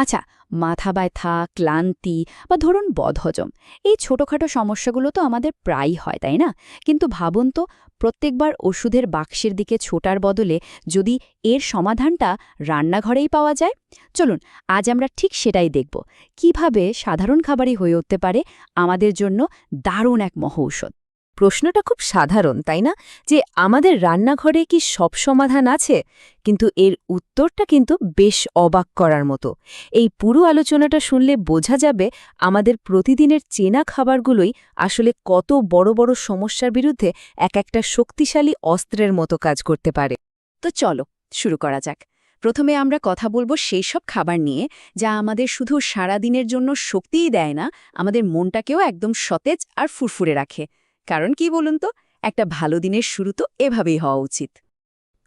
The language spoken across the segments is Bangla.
আচ্ছা মাথা ব্যথা, ক্লান্তি বা ধরুন বদহজম, এই ছোটখাটো সমস্যাগুলো তো আমাদের প্রায়ই হয়, তাই না? কিন্তু ভাবুন তো, প্রত্যেকবার ওষুধের বাক্সের দিকে ছোটার বদলে যদি এর সমাধানটা রান্নাঘরেই পাওয়া যায়? চলুন, আজ আমরা ঠিক সেটাই দেখব। কীভাবে সাধারণ খাবারই হয়ে উঠতে পারে আমাদের জন্য দারুণ এক মহৌষধ। প্রশ্নটা খুব সাধারণ, তাই না? যে আমাদের রান্নাঘরে কি সব সমাধান আছে? কিন্তু এর উত্তরটা কিন্তু বেশ অবাক করার মতো। এই পুরো আলোচনাটা শুনলে বোঝা যাবে আমাদের প্রতিদিনের চেনা খাবারগুলোই আসলে কত বড় বড় সমস্যার বিরুদ্ধে এক একটা শক্তিশালী অস্ত্রের মতো কাজ করতে পারে। তো চলো, শুরু করা যাক। প্রথমে আমরা কথা বলব সেই সব খাবার নিয়ে যা আমাদের শুধু সারাদিনের জন্য শক্তিই দেয় না, আমাদের মনটাকেও একদম সতেজ আর ফুরফুরে রাখে। কারণ কি বলুন তো, একটা ভালো দিনের শুরু তো এভাবেই হওয়া উচিত।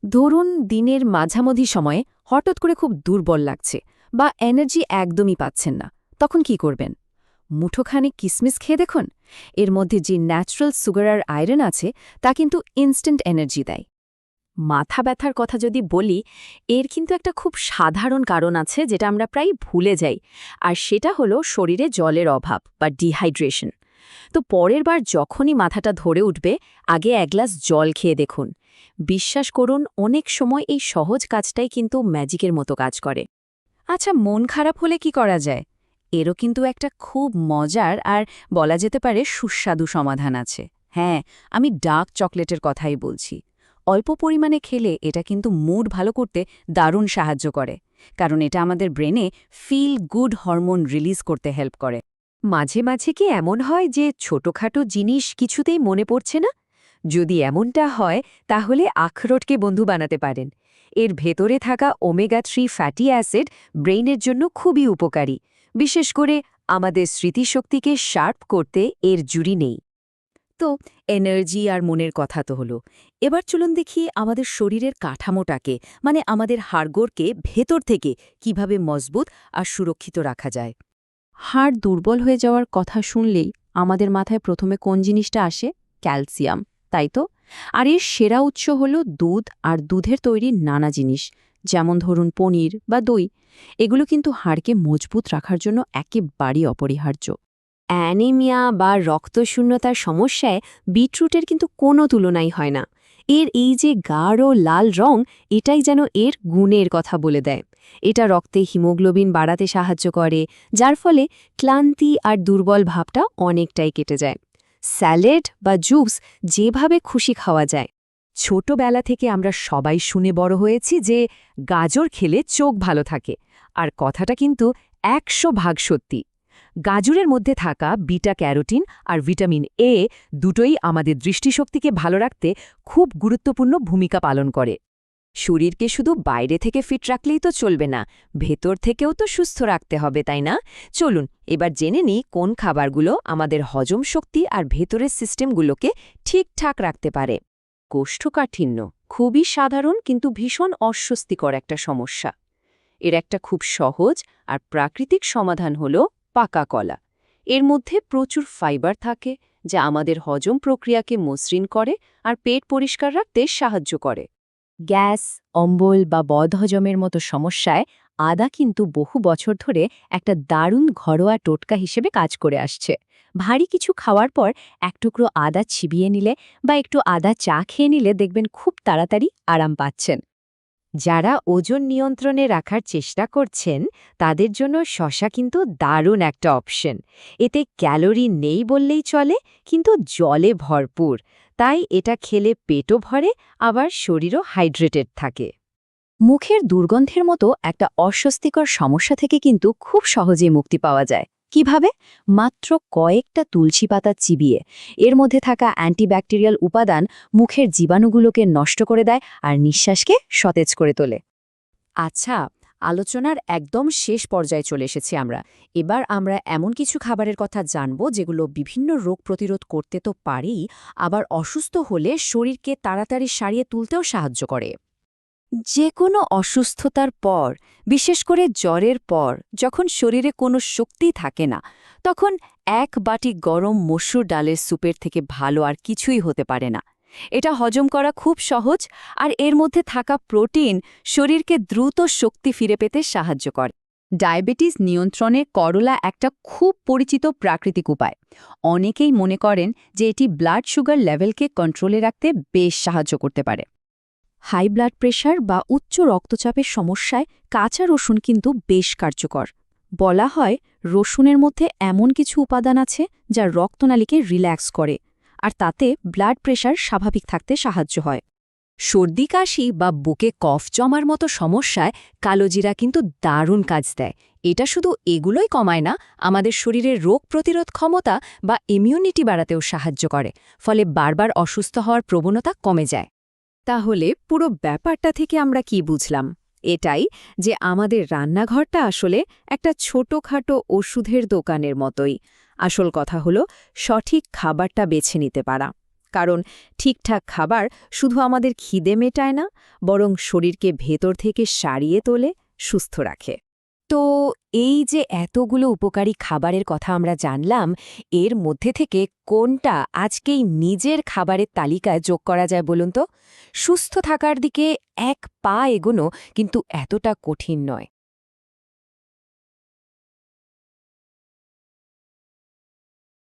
ধরুন দিনের মাঝামধি সময়ে হঠাৎ করে খুব দুর্বল লাগছে বা এনার্জি একদমই পাচ্ছেন না, তখন কি করবেন? মুঠোখানি কিসমিস খেয়ে দেখুন, এর মধ্যে যে ন্যাচারাল সুগার আর আয়রন আছে, তা কিন্তু ইনস্ট্যান্ট এনার্জি দেয়। মাথা ব্যথার কথা যদি বলি, এর কিন্তু একটা খুব সাধারণ কারণ আছে যেটা আমরা প্রায় ভুলে যাই, আর সেটা হলো শরীরে জলের অভাব বা ডিহাইড্রেশন তো পরের বার যখনই মাথাটা ধরে উঠবে, আগে এক গ্লাস জল খেয়ে দেখুন। বিশ্বাস করুন, অনেক সময় এই সহজ কাজটাই কিন্তু ম্যাজিকের মতো কাজ করে। আচ্ছা মন খারাপ হলে কি করা যায়? এরও কিন্তু একটা খুব মজার আর বলা যেতে পারে সুস্বাদু সমাধান আছে। হ্যাঁ আমি ডার্ক চকলেটের কথাই বলছি। অল্প পরিমাণে খেলে এটা কিন্তু মুড ভালো করতে দারুণ সাহায্য করে, কারণ এটা আমাদের ব্রেনে ফিল গুড হরমোন রিলিজ করতে হেল্প করে। মাঝে মাঝে কি এমন হয় যে ছোটখাটো জিনিস কিছুতেই মনে পড়ছে না? যদি এমনটা হয়, তাহলে আখরোটকে বন্ধু বানাতে পারেন। এর ভেতরে থাকা ওমেগা থ্রি ফ্যাটি অ্যাসিড ব্রেইনের জন্য খুবই উপকারী। বিশেষ করে আমাদের স্মৃতিশক্তিকে শার্প করতে এর জুড়ি নেই। তো, এনার্জি আর মনের কথা তো হলো। এবার চলুন দেখি আমাদের শরীরের কাঠামোটাকে মানে আমাদের হাড়গোড়কে ভেতর থেকে কীভাবে মজবুত আর সুরক্ষিত রাখা যায়। হাড় দুর্বল হয়ে যাওয়ার কথা শুনলেই আমাদের মাথায় প্রথমে কোন জিনিসটা আসে? ক্যালসিয়াম, তাই তো? আর এর সেরা উৎস হল দুধ আর দুধের তৈরি নানা জিনিস, যেমন ধরুন পনির বা দই। এগুলো কিন্তু হাড়কে মজবুত রাখার জন্য একেবারেই অপরিহার্য। অ্যানিমিয়া বা রক্তশূন্যতার সমস্যায় বিটরুটের কিন্তু কোনো তুলনাই হয় না। এর এই যে গাঢ় লাল রং, এটাই যেন এর গুণের কথা বলে দেয়। এটা রক্তে হিমোগ্লোবিন বাড়াতে সাহায্য করে, যার ফলে ক্লান্তি আর দুর্বল ভাবটা অনেকটাই কেটে যায়। স্যালেড বা জুস যেভাবে খুশি খাওয়া যায়। ছোটবেলা থেকে আমরা সবাই শুনে বড় হয়েছি যে গাজর খেলে চোখ ভালো থাকে, আর কথাটা কিন্তু একশো ভাগ সত্যি। গাজরের মধ্যে থাকা বিটা ক্যারোটিন আর ভিটামিন এ দুটোই আমাদের দৃষ্টিশক্তিকে ভালো রাখতে খুব গুরুত্বপূর্ণ ভূমিকা পালন করে। শরীরকে শুধু বাইরে থেকে ফিট রাখলেই তো চলবে না, ভেতর থেকেও তো সুস্থ রাখতে হবে, তাই না? চলুন, এবার জেনে নিই কোন খাবারগুলো আমাদের হজম শক্তি আর ভেতরের সিস্টেমগুলোকে ঠিকঠাক রাখতে পারে। কোষ্ঠকাঠিন্য খুবই সাধারণ কিন্তু ভীষণ অস্বস্তিকর একটা সমস্যা। এর একটা খুব সহজ আর প্রাকৃতিক সমাধান হল পাকা কলা। এর মধ্যে প্রচুর ফাইবার থাকে, যা আমাদের হজম প্রক্রিয়াকে মসৃণ করে আর পেট পরিষ্কার রাখতে সাহায্য করে। গ্যাস, অম্বল বা বদহজমের মতো সমস্যায় আদা কিন্তু বহু বছর ধরে একটা দারুণ ঘরোয়া টোটকা হিসেবে কাজ করে আসছে। ভারী কিছু খাওয়ার পর এক টুকরো আদা ছিবিয়ে নিলে বা একটু আদা চা খেয়ে নিলে দেখবেন খুব তাড়াতাড়ি আরাম পাচ্ছেন। যারা ওজন নিয়ন্ত্রণে রাখার চেষ্টা করছেন, তাদের জন্য শশা কিন্তু দারুণ একটা অপশন। এতে ক্যালোরি নেই বললেই চলে, কিন্তু জলে ভরপুর। তাই এটা খেলে পেটও ভরে, আবার শরীরও হাইড্রেটেড থাকে। মুখের দুর্গন্ধের মতো একটা অস্বস্তিকর সমস্যা থেকে কিন্তু খুব সহজেই মুক্তি পাওয়া যায়। কীভাবে? মাত্র কয়েকটা তুলসী পাতা চিবিয়ে, এর মধ্যে থাকা অ্যান্টিব্যাকটেরিয়াল উপাদান মুখের জীবাণুগুলোকে নষ্ট করে দেয় আর নিঃশ্বাসকে সতেজ করে তোলে। আচ্ছা আলোচনার একদম শেষ পর্যায়ে চলে এসেছি আমরা। এবার আমরা এমন কিছু খাবারের কথা জানব, যেগুলো বিভিন্ন রোগ প্রতিরোধ করতে তো পারেই, আবার অসুস্থ হলে শরীরকে তাড়াতাড়ি সারিয়ে তুলতেও সাহায্য করে। যে কোনো অসুস্থতার পর, বিশেষ করে জ্বরের পর, যখন শরীরে কোনো শক্তি থাকে না, তখন এক বাটি গরম মসুর ডালের স্যুপের থেকে ভালো আর কিছুই হতে পারে না। এটা হজম করা খুব সহজ আর এর মধ্যে থাকা প্রোটিন শরীরকে দ্রুত শক্তি ফিরে পেতে সাহায্য করে। ডায়াবেটিস নিয়ন্ত্রণে করলা একটা খুব পরিচিত প্রাকৃতিক উপায়। অনেকেই মনে করেন যে এটি ব্লাড সুগার লেভেলকে কন্ট্রোলে রাখতে বেশ সাহায্য করতে পারে। হাই ব্লাড প্রেশার বা উচ্চ রক্তচাপের সমস্যায় কাঁচা রসুন কিন্তু বেশ কার্যকর। বলা হয় রসুনের মধ্যে এমন কিছু উপাদান আছে যা রক্তনালীকে রিল্যাক্স করে। আর তাতে ব্লাড প্রেশার স্বাভাবিক থাকতে সাহায্য হয়। সর্দি, কাশি বা বুকে কফ জমার মতো সমস্যায় কালোজিরা কিন্তু দারুণ কাজ দেয়। এটা শুধু এগুলোই কমায় না, আমাদের শরীরের রোগ প্রতিরোধ ক্ষমতা বা ইমিউনিটি বাড়াতেও সাহায্য করে, ফলে বারবার অসুস্থ হওয়ার প্রবণতা কমে যায়। তাহলে পুরো ব্যাপারটা থেকে আমরা কি বুঝলাম? এটাই যে আমাদের রান্নাঘরটা আসলে একটা ছোটখাটো ওষুধের দোকানের মতোই। আসল কথা হলো, সঠিক খাবারটা বেছে নিতে পারা। কারণ ঠিকঠাক খাবার শুধু আমাদের খিদে মেটায় না, বরং শরীরকে ভেতর থেকে সারিয়ে তোলে, সুস্থ রাখে। তো এই যে এতগুলো উপকারী খাবারের কথা আমরা জানলাম, এর মধ্যে থেকে কোনটা আজকেই নিজের খাবারের তালিকায় যোগ করা যায় বলুন তো? সুস্থ থাকার দিকে এক পা এগোনো কিন্তু এতটা কঠিন নয়।